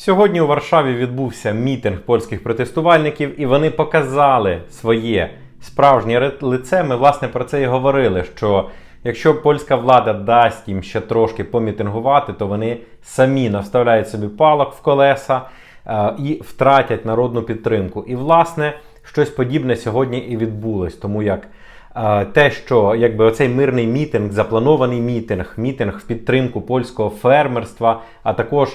Сьогодні у Варшаві відбувся мітинг польських протестувальників, і вони показали своє справжнє лице. Ми власне про це і говорили. Що якщо польська влада дасть їм ще трошки помітингувати, то вони самі наставляють собі палок в колеса е, і втратять народну підтримку. І власне щось подібне сьогодні і відбулось, тому як. Е, Те, що якби оцей мирний мітинг, запланований мітинг, мітинг в підтримку польського фермерства, а також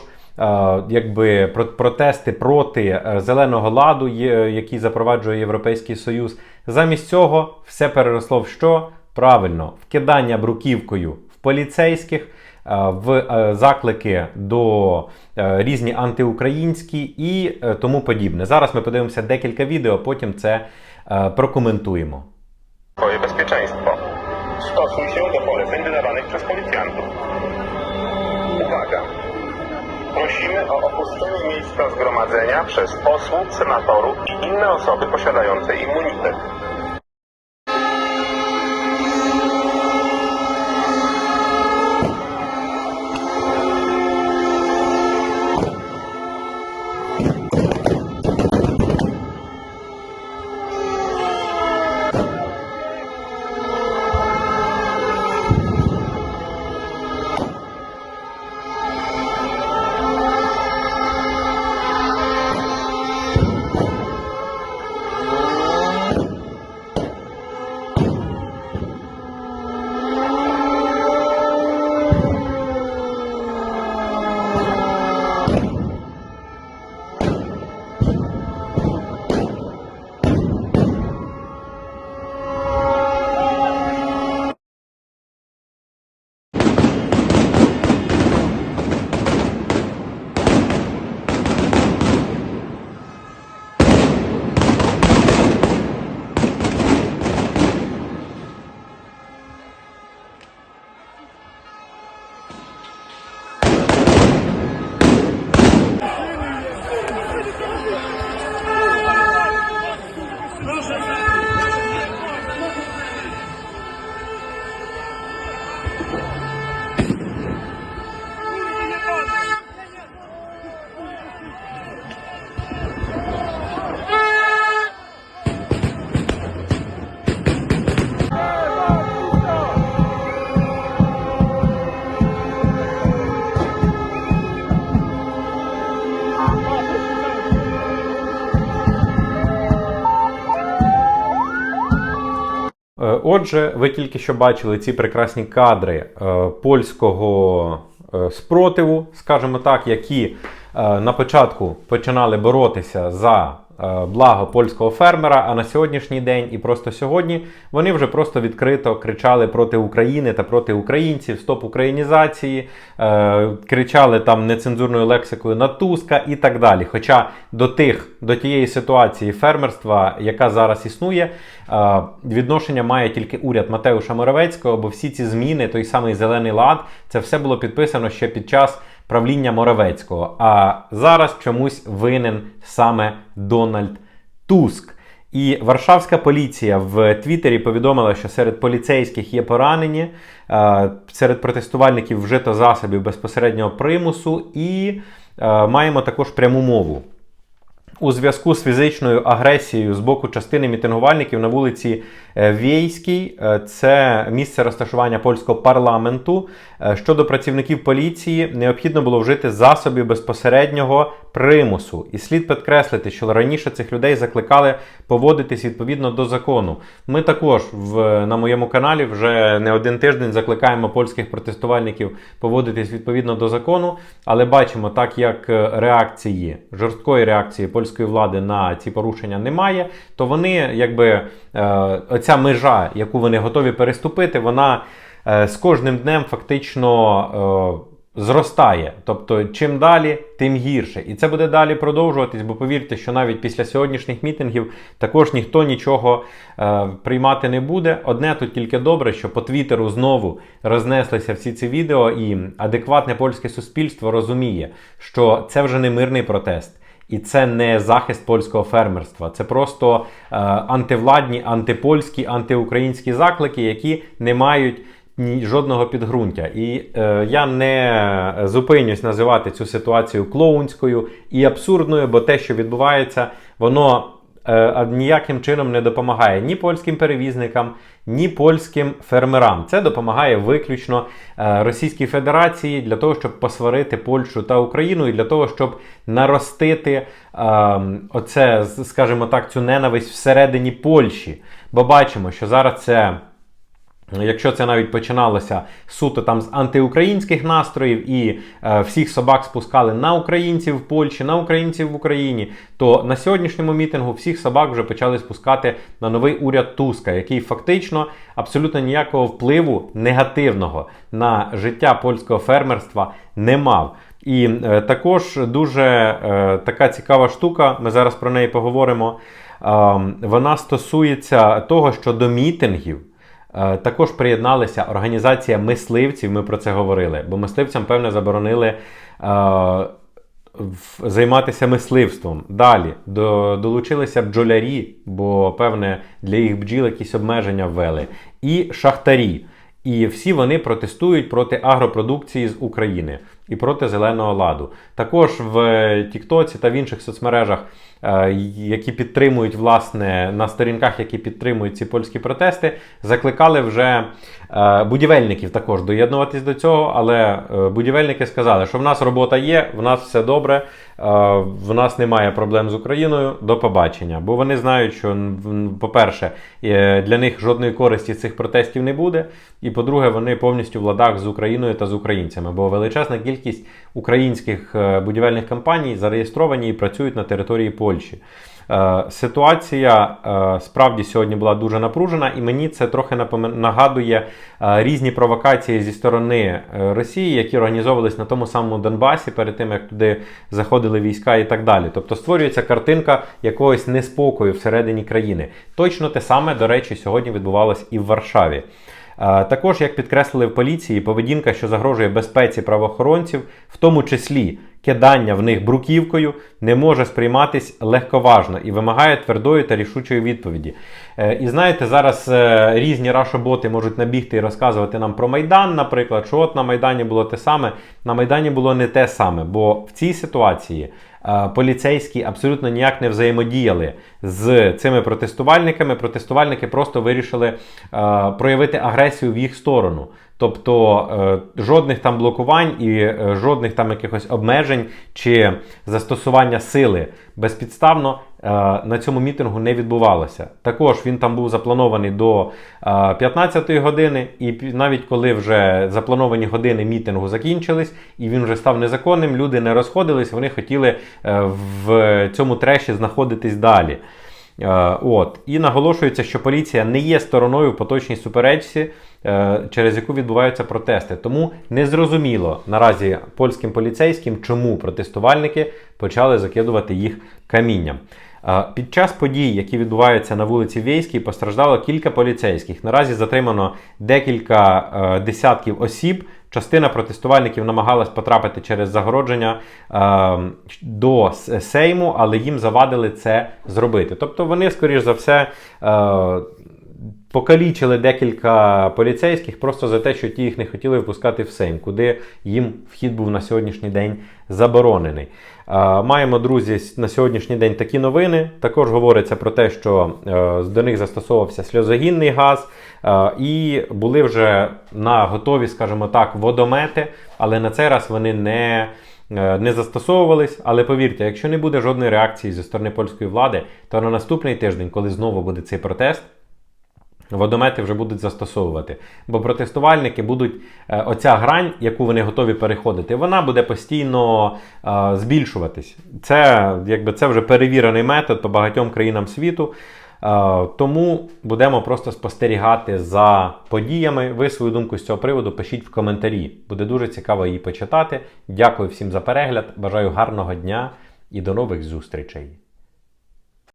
якби про- протести проти е, зеленого ладу, який запроваджує Європейський Союз. Замість цього все переросло в що? Правильно, вкидання бруківкою в поліцейських, е, в е, заклики до е, різні антиукраїнські і е, тому подібне. Зараз ми подивимося декілька відео, потім це е, прокоментуємо. Twoje bezpieczeństwo. Stosuj się do poleceń wydawanych przez policjantów. Prosimy o opuszczenie miejsca zgromadzenia przez posłów, senatorów i inne osoby posiadające immunitet. Отже, ви тільки що бачили ці прекрасні кадри е, польського е, спротиву, скажімо так, які е, на початку починали боротися за благо польського фермера, а на сьогоднішній день і просто сьогодні вони вже просто відкрито кричали проти України та проти українців, стоп українізації, е, кричали там нецензурною лексикою на Туска і так далі. Хоча до тих, до тієї ситуації фермерства, яка зараз існує, е, відношення має тільки уряд Матеуша Моровецького, бо всі ці зміни, той самий зелений лад, це все було підписано ще під час правління Моровецького. А зараз чомусь винен саме Дональд Туск. І Варшавська поліція в Твіттері повідомила, що серед поліцейських є поранені, е, серед протестувальників вжито засобів безпосереднього примусу, і е, маємо також пряму мову. У зв'язку з фізичною агресією з боку частини мітингувальників на вулиці е, Вєйській, е, це місце розташування польського парламенту. е, Щодо працівників поліції, необхідно було вжити засобів безпосереднього примусу. І слід підкреслити, що раніше цих людей закликали поводитись відповідно до закону. Ми також в, на моєму каналі вже не один тиждень закликаємо польських протестувальників поводитись відповідно до закону, але бачимо, так як реакції, жорсткої реакції польської влади на ці порушення немає, то вони, якби е, оця межа, яку вони готові переступити, вона е, з кожним днем фактично. Е, Зростає, тобто чим далі, тим гірше. І це буде далі продовжуватись, бо повірте, що навіть після сьогоднішніх мітингів також ніхто нічого приймати не буде. Одне тут тільки добре, що по Твіттеру знову рознеслися всі ці відео, і адекватне польське суспільство розуміє, що це вже не мирний протест. І це не захист польського фермерства, це просто е, антивладні, антипольські, антиукраїнські заклики, які не мають жодного підґрунтя. І е, я не зупинюсь називати цю ситуацію клоунською і абсурдною, бо те, що відбувається, воно е, ніяким чином не допомагає ні польським перевізникам, ні польським фермерам. Це допомагає виключно е, Російській Федерації для того, щоб посварити Польщу та Україну, і для того, щоб наростити е, оце, скажімо так, цю ненависть всередині Польщі. Бо бачимо, що зараз це. Якщо це навіть починалося суто там з антиукраїнських настроїв і е, всіх собак спускали на українців в Польщі, на українців в Україні, то на сьогоднішньому мітингу всіх собак вже почали спускати на новий уряд Туска, який фактично абсолютно ніякого впливу негативного на життя польського фермерства не мав. І е, також дуже е, така цікава штука, ми зараз про неї поговоримо. Е, вона стосується того, що до мітингів. Е, Також приєдналася організація мисливців. Ми про це говорили, бо мисливцям, певне, заборонили е, займатися мисливством. Далі до, долучилися бджолярі, бо певне для їх бджіл якісь обмеження ввели, і шахтарі. І всі вони протестують проти агропродукції з України і проти зеленого ладу. Також в Тіктоці та в інших соцмережах, е, які підтримують власне на сторінках, які підтримують ці польські протести, закликали вже е, будівельників також доєднуватись до цього. Але е, будівельники сказали, що в нас робота є, в нас все добре, е, в нас немає проблем з Україною. До побачення. Бо вони знають, що по-перше, е, для них жодної користі цих протестів не буде. І по-друге, вони повністю в ладах з Україною та з українцями, бо величезна кількість українських е, будівельних компаній зареєстровані і працюють на території Польщі. Е, Ситуація е, справді сьогодні була дуже напружена, і мені це трохи нагадує е, різні провокації зі сторони Росії, які організовувались на тому самому Донбасі перед тим, як туди заходили війська і так далі. Тобто створюється картинка якогось неспокою всередині країни. Точно те саме, до речі, сьогодні відбувалось і в Варшаві. Також, як підкреслили в поліції, поведінка, що загрожує безпеці правоохоронців, в тому числі кидання в них бруківкою, не може сприйматись легковажно і вимагає твердої та рішучої відповіді. Е, І знаєте, зараз е, різні рашоботи можуть набігти і розказувати нам про Майдан, наприклад, що от на Майдані було те саме. На Майдані було не те саме, бо в цій ситуації е, поліцейські абсолютно ніяк не взаємодіяли з цими протестувальниками. Протестувальники просто вирішили е, проявити агресію в їх сторону. Тобто е, жодних там блокувань і е, жодних там якихось обмежень чи застосування сили безпідставно е, на цьому мітингу не відбувалося. Також він там був запланований до е, 15-ї години, і навіть коли вже заплановані години мітингу закінчились, і він вже став незаконним, люди не розходились, вони хотіли в цьому треші знаходитись далі. Е, От. І наголошується, що поліція не є стороною в поточній суперечці, е, через яку відбуваються протести. Тому незрозуміло наразі польським поліцейським, чому протестувальники почали закидувати їх камінням. Під час подій, які відбуваються на вулиці Війській, постраждало кілька поліцейських. Наразі затримано декілька е, десятків осіб. Частина протестувальників намагалась потрапити через загородження е, до Сейму, але їм завадили це зробити. Тобто вони, скоріш за все, е, покалічили декілька поліцейських просто за те, що ті їх не хотіли впускати в Сейм, куди їм вхід був на сьогоднішній день заборонений. Маємо, друзі, на сьогоднішній день такі новини. Також говориться про те, що е, до них застосовувався сльозогінний газ, е, і були вже на готові, скажімо так, водомети, але на цей раз вони не. е, Не застосовувались, але повірте, якщо не буде жодної реакції зі сторони польської влади, то на наступний тиждень, коли знову буде цей протест, Водомети вже будуть застосовувати, бо протестувальники будуть е, оця грань, яку вони готові переходити, вона буде постійно е, збільшуватись. Це якби це вже перевірений метод по багатьом країнам світу. Е, тому будемо просто спостерігати за подіями. Ви свою думку з цього приводу пишіть в коментарі. Буде дуже цікаво її почитати. Дякую всім за перегляд. Бажаю гарного дня і до нових зустрічей.